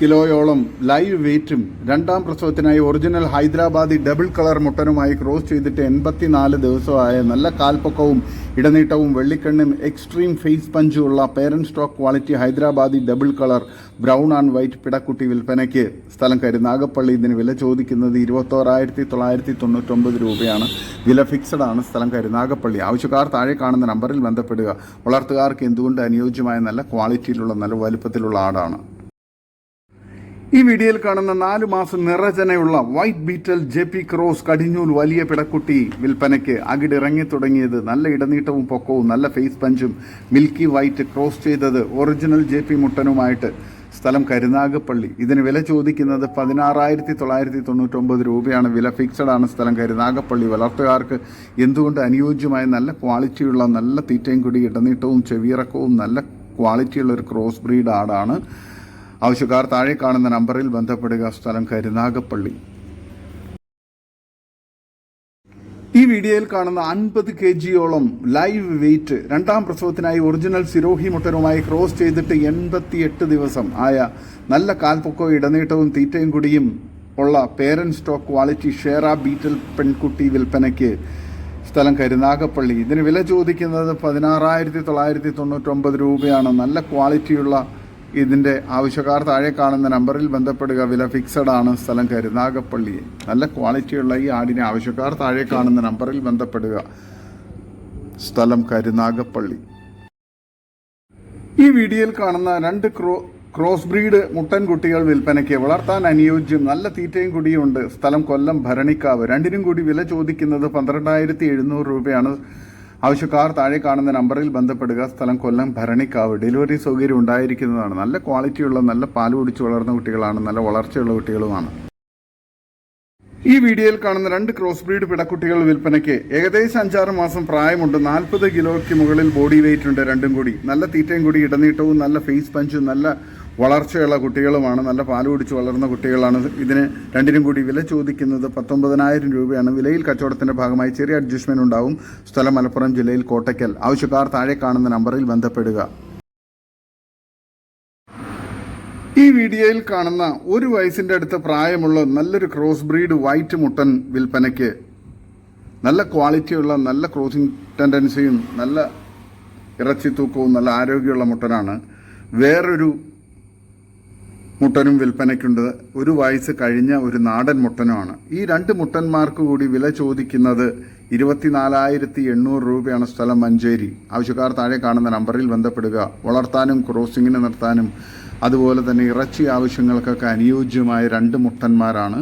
കിലോയോളം ലൈവ് വെയിറ്റും രണ്ടാം പ്രസവത്തിനായി ഒറിജിനൽ ഹൈദരാബാദി ഡബിൾ കളർ മുട്ടനുമായി ക്രോസ് ചെയ്തിട്ട് എൺപത്തിനാല് ദിവസമായ നല്ല കാൽപ്പൊക്കവും ഇടനീട്ടവും വെള്ളിക്കണ്ണും എക്സ്ട്രീം ഫേസ് പഞ്ചും ഉള്ള parent stock quality Hyderabadi double colour brown and white പിടക്കുട്ടി വിൽപ്പനയ്ക്ക്. സ്ഥലം കരുനാഗപ്പള്ളി ഇതിന് വില ചോദിക്കുന്നത് ഇരുപത്തോറായിരത്തി തൊള്ളായിരത്തി തൊണ്ണൂറ്റൊമ്പത് രൂപയാണ്. വില ഫിക്സഡ് ആണ്. സ്ഥലം കരുനാഗപ്പള്ളി ആവശ്യക്കാർ താഴെ കാണുന്ന നമ്പറിൽ ബന്ധപ്പെടുക. വളർത്തുകാർക്ക് എന്തുകൊണ്ട് അനുയോജ്യമായ നല്ല ക്വാളിറ്റിയിലുള്ള നല്ല വലുപ്പത്തിലുള്ള ആടാണ്? ഈ വീഡിയോയിൽ കാണുന്ന നാലു മാസം നിറചനയുള്ള white Beetal J P cross കടിഞ്ഞൂൽ വലിയ പിടക്കുട്ടി വിൽപ്പനയ്ക്ക് അകിട് ഇറങ്ങി തുടങ്ങിയത്. നല്ല ഇടനീട്ടവും പൊക്കവും നല്ല ഫേസ് പഞ്ചും മിൽക്കി വൈറ്റ് ക്രോസ് ചെയ്തത് ഒറിജിനൽ ജെ പി മുട്ടനുമായിട്ട്. സ്ഥലം കരുനാഗപ്പള്ളി. ഇതിന് വില ചോദിക്കുന്നത് പതിനാറായിരത്തി തൊള്ളായിരത്തി തൊണ്ണൂറ്റൊമ്പത് രൂപയാണ്. വില ഫിക്സഡ് ആണ് സ്ഥലം കരുനാഗപ്പള്ളി. വളർത്തുകാർക്ക് എന്തുകൊണ്ട് അനുയോജ്യമായ നല്ല ക്വാളിറ്റിയുള്ള നല്ല തീറ്റയും കുടി ഇടനീട്ടവും ചെവിയിറക്കവും നല്ല ക്വാളിറ്റിയുള്ള ഒരു ക്രോസ് ബ്രീഡ് ആടാണ് ആവശ്യക്കാർ താഴെ കാണുന്ന നമ്പറിൽ ബന്ധപ്പെടുക. സ്ഥലം കരുനാഗപ്പള്ളി ഈ വീഡിയോയിൽ കാണുന്ന അൻപത് കെ ജിയോളം ലൈവ് വെയിറ്റ് രണ്ടാം പ്രസവത്തിനായി ഒറിജിനൽ സിരോഹി മുട്ടനുമായി ക്രോസ് ചെയ്തിട്ട് എൺപത്തിയെട്ട് ദിവസം ആയ നല്ല കാൽപ്പൊക്കവും ഇടനീട്ടവും തീറ്റയും കുടിയും ഉള്ള പേരന്റ് സ്റ്റോക്ക് ക്വാളിറ്റി ഷേറ ബീറ്റൽ പെൺകുട്ടി വിൽപ്പനയ്ക്ക് സ്ഥലം കരുനാഗപ്പള്ളി ഇതിന് വില ചോദിക്കുന്നത് പതിനാറായിരത്തി തൊള്ളായിരത്തി തൊണ്ണൂറ്റൊമ്പത് രൂപയാണ്. നല്ല ക്വാളിറ്റിയുള്ള ഇതിന്റെ ആവശ്യക്കാർ താഴെ കാണുന്ന നമ്പറിൽ ബന്ധപ്പെടുക. വില ഫിക്സഡ് ആണ് സ്ഥലം കരുനാഗപ്പള്ളി നല്ല ക്വാളിറ്റിയുള്ള ഈ ആടിനെ ആവശ്യക്കാർ താഴെ കാണുന്ന നമ്പറിൽ ബന്ധപ്പെടുക. സ്ഥലം കരുനാഗപ്പള്ളി ഈ വീഡിയോയിൽ കാണുന്ന രണ്ട് ക്രോ ക്രോസ് ബ്രീഡ് മുട്ടൻ കുട്ടികൾ വിൽപ്പനയ്ക്ക് വളർത്താൻ അനുയോജ്യം നല്ല തീറ്റയും കൂടിയുണ്ട്. സ്ഥലം കൊല്ലം ഭരണിക്കാവ്. രണ്ടിനും കൂടി വില ചോദിക്കുന്നത് പന്ത്രണ്ടായിരത്തി എഴുന്നൂറ് രൂപയാണ്. ആവശ്യക്കാർ താഴെ കാണുന്ന നമ്പറിൽ ബന്ധപ്പെടുക. സ്ഥലം കൊല്ലം ഭരണിക്കാവ്. ഡെലിവറി സൗകര്യം ഉണ്ടായിരിക്കുന്നതാണ്. നല്ല ക്വാളിറ്റിയുള്ള നല്ല പാൽ കുടിച്ച് വളർന്ന കുട്ടികളാണ്. നല്ല വളർച്ചയുള്ള കുട്ടികളുമാണ്. ഈ വീഡിയോയിൽ കാണുന്ന രണ്ട് ക്രോസ് ബ്രീഡ് പിടക്കുട്ടികൾ വിൽപ്പനയ്ക്ക് ഏകദേശം അഞ്ചാറ് മാസം പ്രായമുണ്ട്. നാൽപ്പത് കിലോയ്ക്ക് മുകളിൽ ബോഡി വെയിറ്റ് ഉണ്ട് രണ്ടും കൂടി. നല്ല തീറ്റയും കൂടി ഇടനീട്ടവും നല്ല ഫേസ് പഞ്ചും നല്ല വളർച്ചയുള്ള കുട്ടികളുമാണ് നല്ല പാൽ കുടിച്ച് വളർന്ന കുട്ടികളാണ്. ഇതിന് രണ്ടിനും കൂടി വില ചോദിക്കുന്നത് പത്തൊമ്പതിനായിരം രൂപയാണ്. വിലയിൽ കച്ചവടത്തിന്റെ ഭാഗമായി ചെറിയ അഡ്ജസ്റ്റ്മെന്റ് ഉണ്ടാവും. സ്ഥലം മലപ്പുറം ജില്ലയിൽ കോട്ടയ്ക്കൽ. ആവശ്യക്കാർ താഴെ കാണുന്ന നമ്പറിൽ ബന്ധപ്പെടുക. ഈ വീഡിയോയിൽ കാണുന്ന ഒരു വയസ്സിന്റെ അടുത്ത് പ്രായമുള്ള നല്ലൊരു ക്രോസ് ബ്രീഡ് വൈറ്റ് മുട്ടൻ വിൽപ്പനയ്ക്ക് നല്ല ക്വാളിറ്റിയുള്ള നല്ല ക്രോസിംഗ് ടെൻഡൻസിയും നല്ല ഇറച്ചി തൂക്കവും നല്ല ആരോഗ്യമുള്ള മുട്ടനാണ്. വേറൊരു മുട്ടനും വിൽപ്പനയ്ക്കുണ്ട്. ഒരു വയസ്സ് കഴിഞ്ഞ ഒരു നാടൻ മുട്ടനുമാണ്. ഈ രണ്ട് മുട്ടന്മാർക്ക് കൂടി വില ചോദിക്കുന്നത് ഇരുപത്തിനാലായിരത്തി എണ്ണൂറ് രൂപയാണ് സ്ഥലം മഞ്ചേരി. ആവശ്യക്കാർ താഴെ കാണുന്ന നമ്പറിൽ ബന്ധപ്പെടുക. വളർത്താനും ക്രോസിങ്ങിന് നിർത്താനും അതുപോലെ തന്നെ ഇറച്ചി ആവശ്യങ്ങൾക്കൊക്കെ അനുയോജ്യമായ രണ്ട് മുട്ടന്മാരാണ്.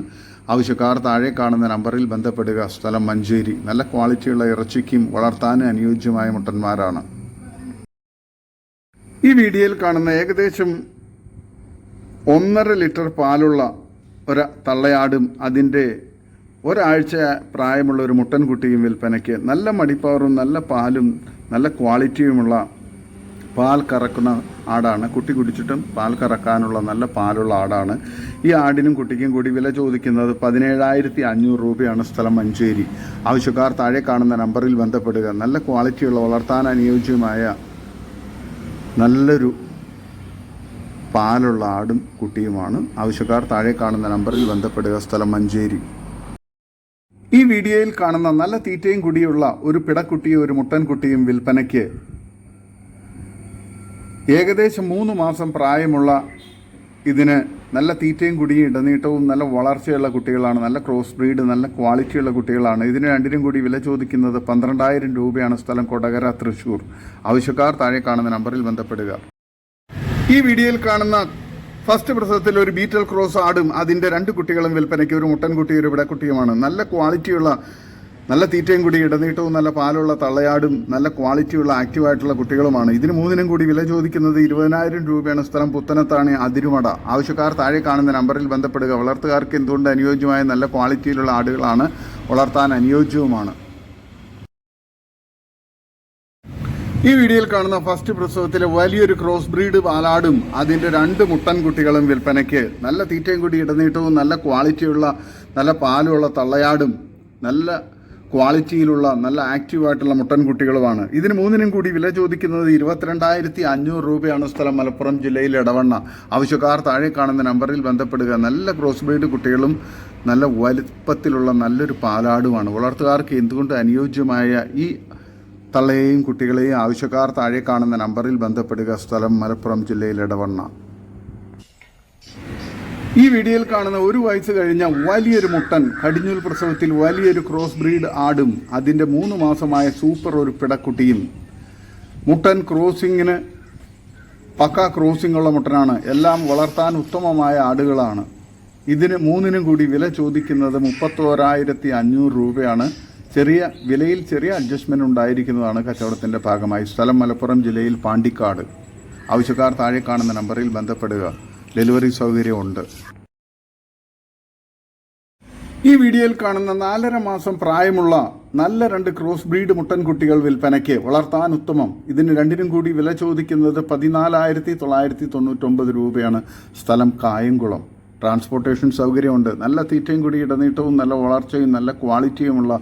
ആവശ്യക്കാർ താഴെ കാണുന്ന നമ്പറിൽ ബന്ധപ്പെടുക. സ്ഥലം മഞ്ചേരി. നല്ല ക്വാളിറ്റിയുള്ള ഇറച്ചിക്കും വളർത്താനും അനുയോജ്യമായ മുട്ടന്മാരാണ്. ഈ വീഡിയോയിൽ കാണുന്ന ഏകദേശം ഒന്നര ലിറ്റർ പാലുള്ള ഒരു തള്ളയാടും അതിന്റെ ഒരാഴ്ച പ്രായമുള്ള ഒരു മുട്ടൻകുട്ടിയും വിൽപ്പനയ്ക്ക് നല്ല മടിപ്പവറും നല്ല പാലും നല്ല ക്വാളിറ്റിയുമുള്ള പാൽ കറക്കുന്ന ആടാണ്. കുട്ടി കുടിച്ചിട്ടും പാൽ കറക്കാനുള്ള നല്ല പാലുള്ള ആടാണ്. ഈ ആടിനും കുട്ടിക്കും കൂടി വില ചോദിക്കുന്നത് പതിനേഴായിരത്തി അഞ്ഞൂറ് രൂപയാണ് സ്ഥലം മഞ്ചേരി. ആവശ്യക്കാർ താഴെ കാണുന്ന നമ്പറിൽ ബന്ധപ്പെടുക. നല്ല ക്വാളിറ്റിയുള്ള വളർത്താൻ അനുയോജ്യമായ നല്ലൊരു പാലുള്ള ആടും കുട്ടിയുമാണ്. ആവശ്യക്കാർ താഴെ കാണുന്ന നമ്പറിൽ ബന്ധപ്പെടുക. സ്ഥലം മഞ്ചേരി. ഈ വീഡിയോയിൽ കാണുന്ന നല്ല തീറ്റയും കുടിയുള്ള ഒരു പിടക്കുട്ടിയും ഒരു മുട്ടൻകുട്ടിയും വിൽപ്പനയ്ക്ക് ഏകദേശം മൂന്ന് മാസം പ്രായമുള്ള ഇതിന് നല്ല തീറ്റയും കുടിയും ഇടനീട്ടവും നല്ല വളർച്ചയുള്ള കുട്ടികളാണ് നല്ല ക്രോസ് ബ്രീഡ് നല്ല ക്വാളിറ്റിയുള്ള കുട്ടികളാണ്. ഇതിന് രണ്ടിനും കൂടി വില ചോദിക്കുന്നത് പന്ത്രണ്ടായിരം രൂപയാണ് സ്ഥലം കൊടകര തൃശ്ശൂർ ആവശ്യക്കാർ താഴെ കാണുന്ന നമ്പറിൽ ബന്ധപ്പെടുക. ഈ വീഡിയോയിൽ കാണുന്ന ഫസ്റ്റ് പ്രസവത്തിൽ ഒരു ബീറ്റൽ ക്രോസ് ആടും അതിന്റെ രണ്ട് കുട്ടികളും വിൽപ്പനയ്ക്ക് ഒരു മുട്ടൻകുട്ടി ഒരു വിടക്കുട്ടിയുമാണ്. നല്ല ക്വാളിറ്റിയുള്ള നല്ല തീറ്റയും കൂടി ഇടനീട്ടവും നല്ല പാലുള്ള തള്ളയാടും നല്ല ക്വാളിറ്റിയുള്ള ആക്റ്റീവായിട്ടുള്ള കുട്ടികളുമാണ്. ഇതിന് മൂന്നിനും കൂടി വില ചോദിക്കുന്നത് ഇരുപതിനായിരം രൂപയാണ് സ്ഥലം പുത്തനത്താണ് അതിരുമട. ആവശ്യക്കാർ താഴെ കാണുന്ന നമ്പറിൽ ബന്ധപ്പെടുക. വളർത്തുകാർക്ക് എന്തുകൊണ്ട് അനുയോജ്യമായ നല്ല ക്വാളിറ്റിയിലുള്ള ആടുകളാണ് വളർത്താൻ അനുയോജ്യവുമാണ്. ഈ വീഡിയോയിൽ കാണുന്ന ഫസ്റ്റ് പ്രസവത്തിലെ വലിയൊരു ക്രോസ് ബ്രീഡ് പാലാടും അതിന്റെ രണ്ട് മുട്ടൻ കുട്ടികളും വിൽപ്പനയ്ക്ക് നല്ല തീറ്റയും കൂടി ഇടനീട്ടവും നല്ല ക്വാളിറ്റിയുള്ള നല്ല പാലുള്ള തള്ളയാടും നല്ല ക്വാളിറ്റിയിലുള്ള നല്ല ആക്റ്റീവായിട്ടുള്ള മുട്ടൻ കുട്ടികളുമാണ് ഇതിന് മൂന്നിനും കൂടി വില ചോദിക്കുന്നത് ഇരുപത്തിരണ്ടായിരത്തി അഞ്ഞൂറ് രൂപയാണ് സ്ഥലം മലപ്പുറം ജില്ലയിൽ ഇടവണ്ണ ആവശ്യക്കാർ താഴെ കാണുന്ന നമ്പറിൽ ബന്ധപ്പെടുക. നല്ല ക്രോസ് ബ്രീഡ് കുട്ടികളും നല്ല വലുപ്പത്തിലുള്ള നല്ലൊരു പാലാടുമാണ്. വളർത്തുകാർക്ക് എന്തുകൊണ്ട് അനുയോജ്യമായ ഈ തള്ളയെയും കുട്ടികളെയും ആവശ്യക്കാർ താഴെ കാണുന്ന നമ്പറിൽ ബന്ധപ്പെടുക. സ്ഥലം മലപ്പുറം ജില്ലയിൽ ഇടവണ്ണ ഈ വീഡിയോയിൽ കാണുന്ന ഒരു വയസ്സ് കഴിഞ്ഞ വലിയൊരു മുട്ടൻ കടിഞ്ഞൂൽ പ്രസവത്തിൽ വലിയൊരു ക്രോസ് ബ്രീഡ് ആടും അതിന്റെ മൂന്ന് മാസമായ സൂപ്പർ ഒരു പിടക്കുട്ടിയും. മുട്ടൻ ക്രോസിങ്ങിന് പക്ക ക്രോസിംഗ് ഉള്ള മുട്ടനാണ്. എല്ലാം വളർത്താൻ ഉത്തമമായ ആടുകളാണ്. ഇതിന് മൂന്നിനും കൂടി വില ചോദിക്കുന്നത് മുപ്പത്തോരായിരത്തി അഞ്ഞൂറ് രൂപയാണ്. ചെറിയ വിലയിൽ ചെറിയ അഡ്ജസ്റ്റ്മെന്റ് ഉണ്ടായിരിക്കുന്നതാണ് കച്ചവടത്തിന്റെ ഭാഗമായി. സ്ഥലം മലപ്പുറം ജില്ലയിൽ പാണ്ടിക്കാട്. ആവശ്യക്കാർ താഴെ കാണുന്ന നമ്പറിൽ ബന്ധപ്പെടുക. ഡെലിവറി സൗകര്യമുണ്ട്. ഈ വീഡിയോയിൽ കാണുന്ന നാലര മാസം പ്രായമുള്ള നല്ല രണ്ട് ക്രോസ് ബ്രീഡ് മുട്ടൻകുട്ടികൾ വിൽപ്പനയ്ക്ക് വളർത്താൻ ഉത്തമം. ഇതിന് രണ്ടിനും കൂടി വില ചോദിക്കുന്നത് പതിനാലായിരത്തി തൊള്ളായിരത്തി തൊണ്ണൂറ്റൊമ്പത് രൂപയാണ്. സ്ഥലം കായംകുളം. ട്രാൻസ്പോർട്ടേഷൻ സൗകര്യമുണ്ട്. നല്ല തീറ്റയും കൂടി ഇടനീട്ടവും നല്ല വളർച്ചയും നല്ല ക്വാളിറ്റിയുമുള്ള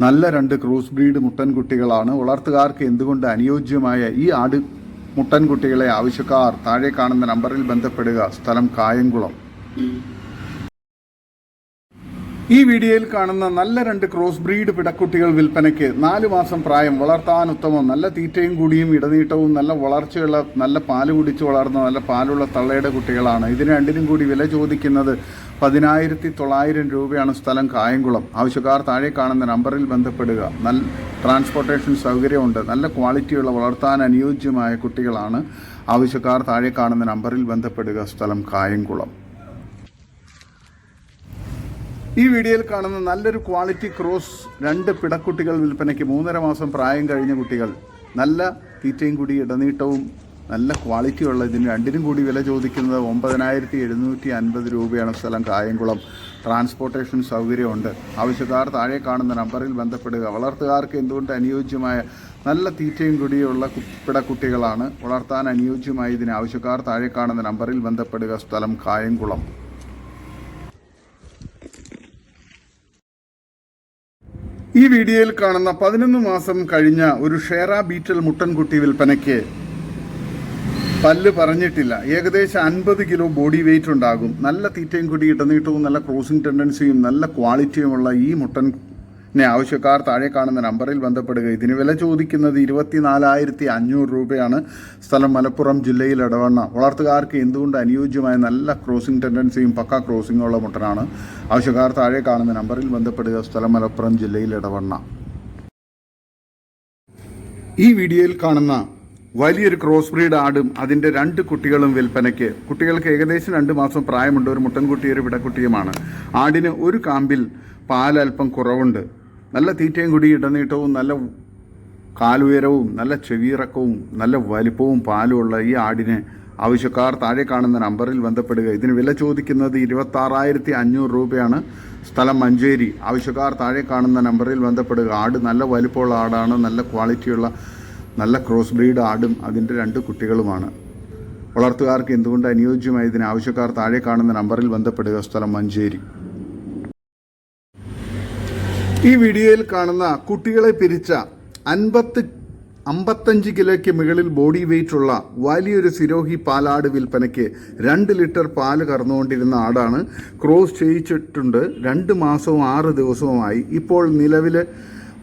നല്ല രണ്ട് ക്രോസ് ബ്രീഡ് മുട്ടൻകുട്ടികളാണ്. വളർത്തുകാർക്ക് എന്തുകൊണ്ട് അനുയോജ്യമായ ഈ ആട് മുട്ടൻകുട്ടികളെ ആവശ്യക്കാർ താഴെ കാണുന്ന നമ്പറിൽ ബന്ധപ്പെടുക? സ്ഥലം കായംകുളം. ഈ വീഡിയോയിൽ കാണുന്ന നല്ല രണ്ട് ക്രോസ് ബ്രീഡ് പിടക്കുട്ടികൾ വിൽപ്പനയ്ക്ക് നാലു മാസം പ്രായം വളർത്താൻ ഉത്തമം നല്ല തീറ്റയും കൂടിയും ഇടനീട്ടവും നല്ല വളർച്ചയുള്ള നല്ല പാൽ കുടിച്ച് വളർന്ന നല്ല പാലുള്ള തള്ളയുടെ കുട്ടികളാണ്. ഇതിന് രണ്ടിനും കൂടി വില ചോദിക്കുന്നത് പതിനായിരത്തി തൊള്ളായിരം രൂപയാണ് സ്ഥലം കായംകുളം. ആവശ്യക്കാർ താഴെ കാണുന്ന നമ്പറിൽ ബന്ധപ്പെടുക. നല്ല ട്രാൻസ്പോർട്ടേഷൻ സൗകര്യമുണ്ട്. നല്ല ക്വാളിറ്റിയുള്ള വളർത്താൻ അനുയോജ്യമായ കുട്ടികളാണ് ആവശ്യക്കാർ താഴെ കാണുന്ന നമ്പറിൽ ബന്ധപ്പെടുക. സ്ഥലം കായംകുളം. ഈ വീഡിയോയിൽ കാണുന്ന നല്ലൊരു ക്വാളിറ്റി ക്രോസ് രണ്ട് പിടക്കുട്ടികൾ വിൽപ്പനയ്ക്ക് മൂന്നര മാസം പ്രായം കഴിഞ്ഞ കുട്ടികൾ. നല്ല തീറ്റയും കൂടി ഇടനീട്ടവും നല്ല ക്വാളിറ്റി ഉള്ള ഇതിന് രണ്ടിനും കൂടി വില ചോദിക്കുന്നത് ഒമ്പതിനായിരത്തി എഴുന്നൂറ്റി അൻപത് രൂപയാണ് സ്ഥലം കായംകുളം. ട്രാൻസ്പോർട്ടേഷൻ സൗകര്യമുണ്ട്. ആവശ്യക്കാർ താഴെ കാണുന്ന നമ്പറിൽ ബന്ധപ്പെടുക. വളർത്തുകാർക്ക് എന്തുകൊണ്ട് അനുയോജ്യമായ നല്ല തീറ്റയും കൂടിയുള്ള കുപ്പിട പിടക്കുട്ടികളാണ്? വളർത്താൻ അനുയോജ്യമായ ഇതിന് ആവശ്യക്കാർ താഴെ കാണുന്ന നമ്പറിൽ ബന്ധപ്പെടുക. സ്ഥലം കായംകുളം. ഈ വീഡിയോയിൽ കാണുന്ന പതിനൊന്ന് മാസം കഴിഞ്ഞ ഒരു ഷേറ ബീറ്റൽ മുട്ടൻകുട്ടി വിൽപ്പനയ്ക്ക് പല്ല് പറഞ്ഞിട്ടില്ല. ഏകദേശം അൻപത് കിലോ ബോഡി വെയിറ്റ് ഉണ്ടാകും. നല്ല തീറ്റയും കൂടി ഇടനീട്ടവും നല്ല ക്രോസിംഗ് ടെൻഡൻസിയും നല്ല ക്വാളിറ്റിയുമുള്ള ഈ മുട്ടനെ ആവശ്യക്കാർ താഴെ കാണുന്ന നമ്പറിൽ ബന്ധപ്പെടുക. ഇതിന് വില ചോദിക്കുന്നത് ഇരുപത്തിനാലായിരത്തി അഞ്ഞൂറ് രൂപയാണ്. സ്ഥലം മലപ്പുറം ജില്ലയിൽ ഇടവണ്ണ വളർത്തുകാർക്ക് എന്തുകൊണ്ട് അനുയോജ്യമായ നല്ല ക്രോസിംഗ് ടെൻഡൻസിയും പക്ക ക്രോസിംഗും ഉള്ള മുട്ടനാണ്? ആവശ്യക്കാർ താഴെ കാണുന്ന നമ്പറിൽ ബന്ധപ്പെടുക. സ്ഥലം മലപ്പുറം ജില്ലയിൽ ഇടവണ്ണ ഈ വീഡിയോയിൽ കാണുന്ന വലിയൊരു ക്രോസ് ബ്രീഡ് ആടും അതിന്റെ രണ്ട് കുട്ടികളും വിൽപ്പനയ്ക്ക്. കുട്ടികൾക്ക് ഏകദേശം രണ്ട് മാസം പ്രായമുണ്ട്. ഒരു മുട്ടൻകുട്ടി ഒരു വിടക്കുട്ടിയുമാണ്. ആടിന് ഒരു കാമ്പിൽ പാൽ അല്പം കുറവുണ്ട്. നല്ല തീറ്റയും കുടി ഇടനീട്ടവും നല്ല കാലുയരവും നല്ല ചെവിയിറക്കവും നല്ല വലിപ്പവും പാലുമുള്ള ഈ ആടിനെ ആവശ്യക്കാർ താഴെ കാണുന്ന നമ്പറിൽ ബന്ധപ്പെടുക. ഇതിന് വില ചോദിക്കുന്നത് ഇരുപത്തി ആറായിരത്തി അഞ്ഞൂറ് രൂപയാണ്. സ്ഥലം മഞ്ചേരി. ആവശ്യക്കാർ താഴെ കാണുന്ന നമ്പറിൽ ബന്ധപ്പെടുക. ആട് നല്ല വലിപ്പമുള്ള ആടാണ്. നല്ല ക്വാളിറ്റിയുള്ള നല്ല ക്രോസ് ബ്രീഡ് ആടും അതിന്റെ രണ്ട് കുട്ടികളുമാണ്. വളർത്തുകാർക്ക് എന്തുകൊണ്ട് അനുയോജ്യമായി ഇതിന് ആവശ്യക്കാർ താഴെ കാണുന്ന നമ്പറിൽ ബന്ധപ്പെടുക? സ്ഥലം മഞ്ചേരി. ഈ വീഡിയോയിൽ കാണുന്ന കുട്ടികളെ പിരിച്ച അൻപത്ത് അമ്പത്തഞ്ച് കിലോയ്ക്ക് മുകളിൽ ബോഡി വെയിറ്റ് ഉള്ള വലിയൊരു സിരോഹി പാലാട് വിൽപ്പനയ്ക്ക് രണ്ട് ലിറ്റർ പാൽ കറന്നുകൊണ്ടിരുന്ന ആടാണ് ക്രോസ് ചെയ്യിച്ചിട്ടുണ്ട്. രണ്ട് മാസവും ആറ് ദിവസവുമായി ഇപ്പോൾ നിലവിൽ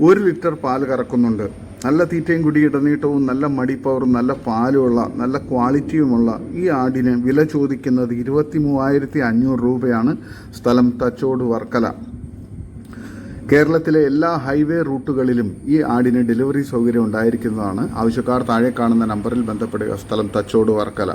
ഒരു ലിറ്റർ പാൽ കറക്കുന്നുണ്ട്. നല്ല തീറ്റയും കുടി ഇടനീട്ടവും നല്ല മടിപ്പവറും നല്ല പാലുമുള്ള നല്ല ക്വാളിറ്റിയുമുള്ള ഈ ആടിന് വില ചോദിക്കുന്നത് ഇരുപത്തി മൂവായിരത്തി അഞ്ഞൂറ് രൂപയാണ് സ്ഥലം തച്ചോട് വർക്കല. കേരളത്തിലെ എല്ലാ ഹൈവേ റൂട്ടുകളിലും ഈ ആടിന് ഡെലിവറി സൗകര്യം ഉണ്ടായിരിക്കുന്നതാണ്. ആവശ്യക്കാർ താഴെ കാണുന്ന നമ്പറിൽ ബന്ധപ്പെടുക. സ്ഥലം തച്ചോട് വർക്കല.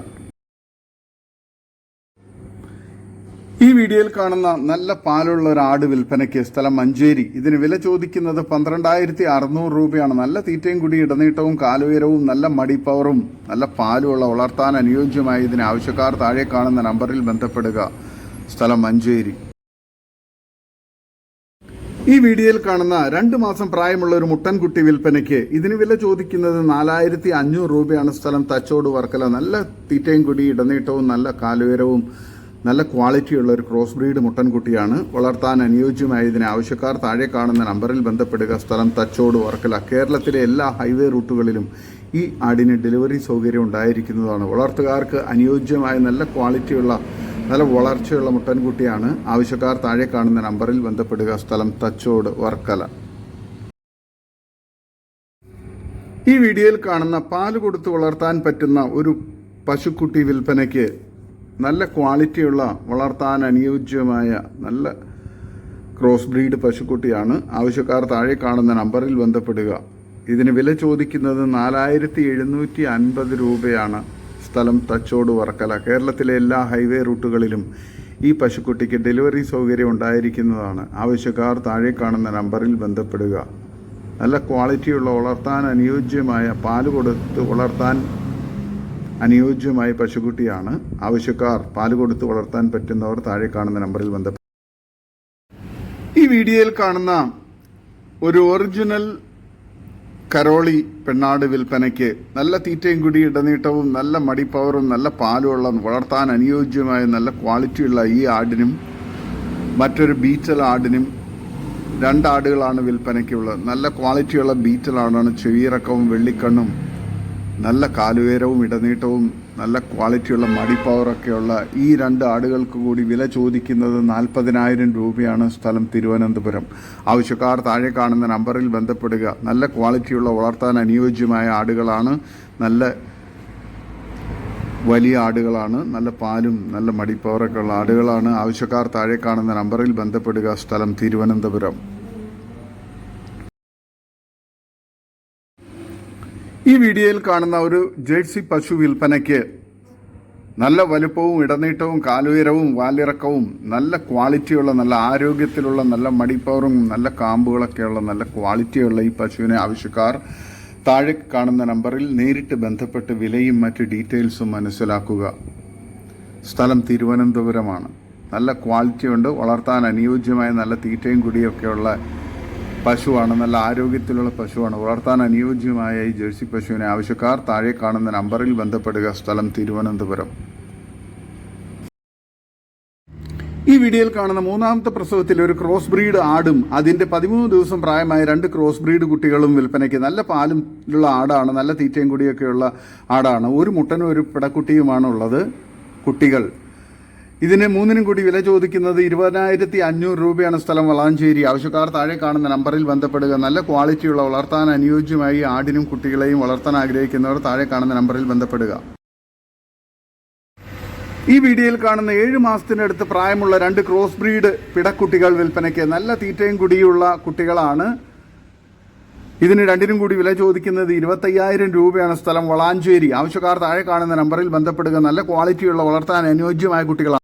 ഈ വീഡിയോയിൽ കാണുന്ന നല്ല പാലുള്ള ഒരു ആട് വിൽപ്പനയ്ക്ക് സ്ഥലം മഞ്ചേരി. ഇതിന് വില ചോദിക്കുന്നത് പന്ത്രണ്ടായിരത്തി അറുന്നൂറ് രൂപയാണ്. നല്ല തീറ്റയും കൂടി ഇടനീട്ടവും കാലുയരവും നല്ല മടിപ്പവറും നല്ല പാലുമുള്ള വളർത്താൻ അനുയോജ്യമായ ഇതിന് ആവശ്യക്കാർ താഴെ കാണുന്ന നമ്പറിൽ ബന്ധപ്പെടുക. സ്ഥലം മഞ്ചേരി. ഈ വീഡിയോയിൽ കാണുന്ന രണ്ട് മാസം പ്രായമുള്ള ഒരു മുട്ടൻകുട്ടി വിൽപ്പനയ്ക്ക് ഇതിന് വില ചോദിക്കുന്നത് നാലായിരത്തി അഞ്ഞൂറ് രൂപയാണ്. സ്ഥലം തച്ചോട് വർക്കല. നല്ല തീറ്റയും കൂടി ഇടനീട്ടവും നല്ല കാലുയരവും നല്ല ക്വാളിറ്റിയുള്ള ഒരു ക്രോസ് ബ്രീഡ് മുട്ടൻകുട്ടിയാണ്. വളർത്താൻ അനുയോജ്യമായ ഇതിന് ആവശ്യക്കാർ താഴെ കാണുന്ന നമ്പറിൽ ബന്ധപ്പെടുക. സ്ഥലം തച്ചോട് വർക്കല. കേരളത്തിലെ എല്ലാ ഹൈവേ റൂട്ടുകളിലും ഈ ആടിന് ഡെലിവറി സൗകര്യം ഉണ്ടായിരിക്കുന്നതാണ്. വളർത്തുകാർക്ക് അനുയോജ്യമായ നല്ല ക്വാളിറ്റിയുള്ള നല്ല വളർച്ചയുള്ള മുട്ടൻകുട്ടിയാണ്. ആവശ്യക്കാർ താഴെ കാണുന്ന നമ്പറിൽ ബന്ധപ്പെടുക. സ്ഥലം തച്ചോട് വർക്കല. ഈ വീഡിയോയിൽ കാണുന്ന പാൽ കൊടുത്ത് വളർത്താൻ പറ്റുന്ന ഒരു പശുക്കുട്ടി വിൽപ്പനയ്ക്ക് നല്ല ക്വാളിറ്റിയുള്ള വളർത്താൻ അനുയോജ്യമായ നല്ല ക്രോസ് ബ്രീഡ് പശുക്കുട്ടിയാണ്. ആവശ്യക്കാർ താഴെ കാണുന്ന നമ്പറിൽ ബന്ധപ്പെടുക. ഇതിന് വില ചോദിക്കുന്നത് നാലായിരത്തി എഴുന്നൂറ്റി അൻപത് രൂപയാണ്. സ്ഥലം തച്ചോട് വർക്കല. കേരളത്തിലെ എല്ലാ ഹൈവേ റൂട്ടുകളിലും ഈ പശുക്കുട്ടിക്ക് ഡെലിവറി സൗകര്യം ഉണ്ടായിരിക്കുന്നതാണ്. ആവശ്യക്കാർ താഴെ കാണുന്ന നമ്പറിൽ ബന്ധപ്പെടുക. നല്ല ക്വാളിറ്റിയുള്ള വളർത്താൻ അനുയോജ്യമായ പാൽ കൊടുത്ത് വളർത്താൻ അനുയോജ്യമായ പശുക്കുട്ടിയാണ്. ആവശ്യക്കാർ പാൽ കൊടുത്ത് വളർത്താൻ പറ്റുന്നവർ താഴെ കാണുന്ന നമ്പറിൽ ബന്ധപ്പെടുക ഈ വീഡിയോയിൽ കാണുന്ന ഒരു ഒറിജിനൽ കരോളി പെണ്ണാട് വിൽപ്പനയ്ക്ക് നല്ല തീറ്റയും കുടി ഇടനീട്ടവും നല്ല മടിപ്പവറും നല്ല പാലുമുള്ള വളർത്താൻ അനുയോജ്യമായ നല്ല ക്വാളിറ്റിയുള്ള ഈ ആടിനും മറ്റൊരു ബീറ്റൽ ആടിനും രണ്ടാടുകളാണ് വിൽപ്പനയ്ക്കുള്ളത്. നല്ല ക്വാളിറ്റിയുള്ള ബീറ്റൽ ആടാണ് ചെവിയിറക്കവും വെള്ളിക്കണ്ണും നല്ല കാലുയരവും ഇടനീട്ടവും നല്ല ക്വാളിറ്റിയുള്ള മടിപ്പവറൊക്കെയുള്ള ഈ രണ്ട് ആടുകൾക്ക് കൂടി വില ചോദിക്കുന്നത് നാൽപ്പതിനായിരം രൂപയാണ് സ്ഥലം തിരുവനന്തപുരം. ആവശ്യക്കാർ താഴെ കാണുന്ന നമ്പറിൽ ബന്ധപ്പെടുക. നല്ല ക്വാളിറ്റിയുള്ള വളർത്താൻ അനുയോജ്യമായ ആടുകളാണ്. നല്ല വലിയ ആടുകളാണ്. നല്ല പാലും നല്ല മടിപ്പവറൊക്കെ ഉള്ള ആടുകളാണ്. ആവശ്യക്കാർ താഴെ കാണുന്ന നമ്പറിൽ ബന്ധപ്പെടുക. സ്ഥലം തിരുവനന്തപുരം. ഈ വീഡിയോയിൽ കാണുന്ന ഒരു ജേഴ്സി പശു വിൽപ്പനയ്ക്ക് നല്ല വലുപ്പവും ഇടനീട്ടവും കാലുയരവും വാലിറക്കവും നല്ല ക്വാളിറ്റിയുള്ള നല്ല ആരോഗ്യത്തിലുള്ള നല്ല മടിപ്പവറും നല്ല കാമ്പുകളൊക്കെയുള്ള നല്ല ക്വാളിറ്റിയുള്ള ഈ പശുവിനെ ആവശ്യക്കാർ താഴെ കാണുന്ന നമ്പറിൽ നേരിട്ട് ബന്ധപ്പെട്ട് വിലയും മറ്റ് ഡീറ്റെയിൽസും മനസ്സിലാക്കുക. സ്ഥലം തിരുവനന്തപുരമാണ്. നല്ല ക്വാളിറ്റിയുണ്ട് വളർത്താൻ അനുയോജ്യമായ നല്ല തീറ്റയും കുടിയൊക്കെയുള്ള പശുവാണ് നല്ല ആരോഗ്യത്തിലുള്ള പശുവാണ്. വളർത്താൻ അനുയോജ്യമായ ഈ ജേഴ്സി പശുവിനെ ആവശ്യക്കാർ താഴെ കാണുന്ന നമ്പറിൽ ബന്ധപ്പെടുക. സ്ഥലം തിരുവനന്തപുരം. ഈ വീഡിയോയിൽ കാണുന്ന മൂന്നാമത്തെ പ്രസവത്തിൽ ഒരു ക്രോസ് ബ്രീഡ് ആടും. അതിന്റെ പതിമൂന്ന് ദിവസം പ്രായമായ രണ്ട് ക്രോസ് ബ്രീഡ് കുട്ടികളും വിൽപ്പനയ്ക്ക് നല്ല പാലും ഉള്ള ആടാണ് നല്ല തീറ്റയും കൂടിയൊക്കെയുള്ള ആടാണ്. ഒരു മുട്ടനും ഒരു പിടക്കുട്ടിയുമാണ് ഉള്ളത് കുട്ടികൾ. ഇതിന് മൂന്നിനും കൂടി വില ചോദിക്കുന്നത് ഇരുപതിനായിരത്തി അഞ്ഞൂറ് രൂപയാണ് സ്ഥലം വളാഞ്ചേരി. ആവശ്യക്കാർ താഴെ കാണുന്ന നമ്പറിൽ ബന്ധപ്പെടുക. നല്ല ക്വാളിറ്റിയുള്ള വളർത്താൻ അനുയോജ്യമായി ആടിനും കുട്ടികളെയും വളർത്താൻ ആഗ്രഹിക്കുന്നവർ താഴെ കാണുന്ന നമ്പറിൽ ബന്ധപ്പെടുക. ഈ വീഡിയോയിൽ കാണുന്ന ഏഴ് മാസത്തിനടുത്ത് പ്രായമുള്ള രണ്ട് ക്രോസ് ബ്രീഡ് പിടക്കുട്ടികൾ വിൽപ്പനയ്ക്ക് നല്ല തീറ്റയും കുടിയുള്ള കുട്ടികളാണ്. ഇതിന് രണ്ടിനും കൂടി വില ചോദിക്കുന്നത് ഇരുപത്തയ്യായിരം രൂപയാണ് സ്ഥലം വളാഞ്ചേരി. ആവശ്യക്കാർ താഴെ കാണുന്ന നമ്പറിൽ ബന്ധപ്പെടുക. നല്ല ക്വാളിറ്റിയുള്ള വളർത്താൻ അനുയോജ്യമായ കുട്ടികളാണ്.